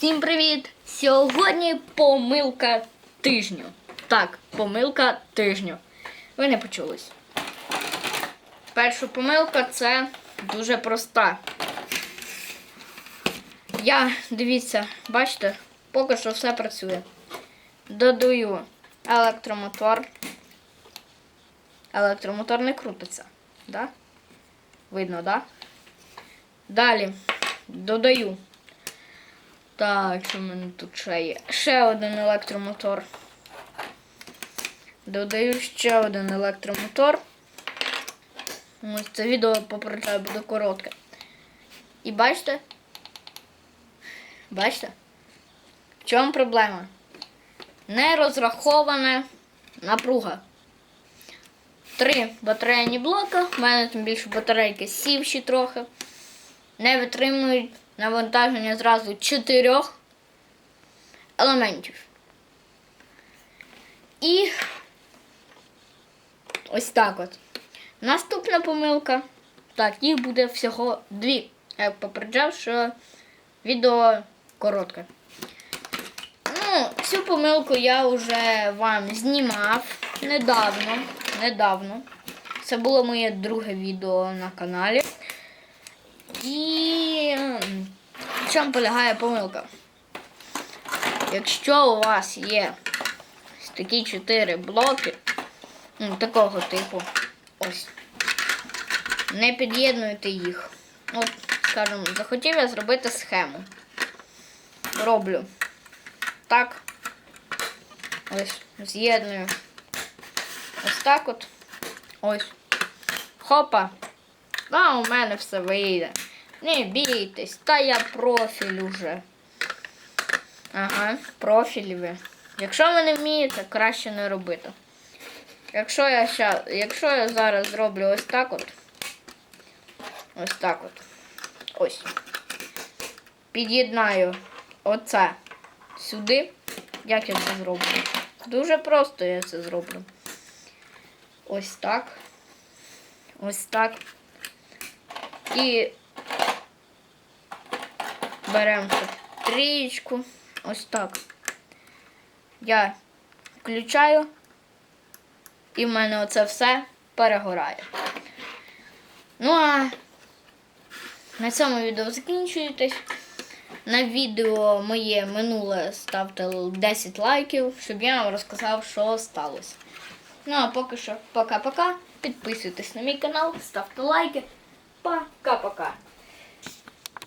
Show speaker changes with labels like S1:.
S1: Всім привіт! Сьогодні помилка тижню. Так, помилка тижню. Ви не почулись. Перша помилка це дуже проста. Я, дивіться, бачите, поки що все працює. Додаю електромотор. Електромотор не крутиться. Да? Видно, да? Далі додаю. Так, що в мене тут ще є? Ще один електромотор. Додаю ще один електромотор. Ось це відео попереджаю, буде коротке. І бачите? Бачите? В чому проблема? Не розрахована напруга. Три батарейні блока. У мене тим більше батарейки сівші трохи. Не витримують навантаження зразу чотирьох елементів. І ось так от. Наступна помилка. Так, їх буде всього дві. Я попереджав, що відео коротке. Ну, цю помилку я вже вам знімав недавно. Недавно. Це було моє друге відео на каналі. І в чому полягає помилка? Якщо у вас є такі чотири блоки, ну, такого типу, ось, не під'єднуйте їх. От, скажімо, захотів я зробити схему. Роблю так. Ось, з'єдную. Ось так от. Ось. Хопа. А у мене все вийде. Не бійтесь, та я профіль уже. Ага, профіль ви. Якщо ви не вмієте, краще не робити. Якщо я ща, якщо я зараз зроблю ось так от. Ось так от. Ось. Під'єднаю оце сюди. Як я це зроблю? Дуже просто я це зроблю. Ось так. Ось так. І беремо трієчку. Ось так. Я включаю. І в мене оце все перегорає. Ну а на цьому відео закінчуєтесь. На відео моє минуле ставте 10 лайків, щоб я вам розказав, що сталося. Ну а поки що пока-пока. Підписуйтесь на мій канал, ставте лайки. Пока-пока.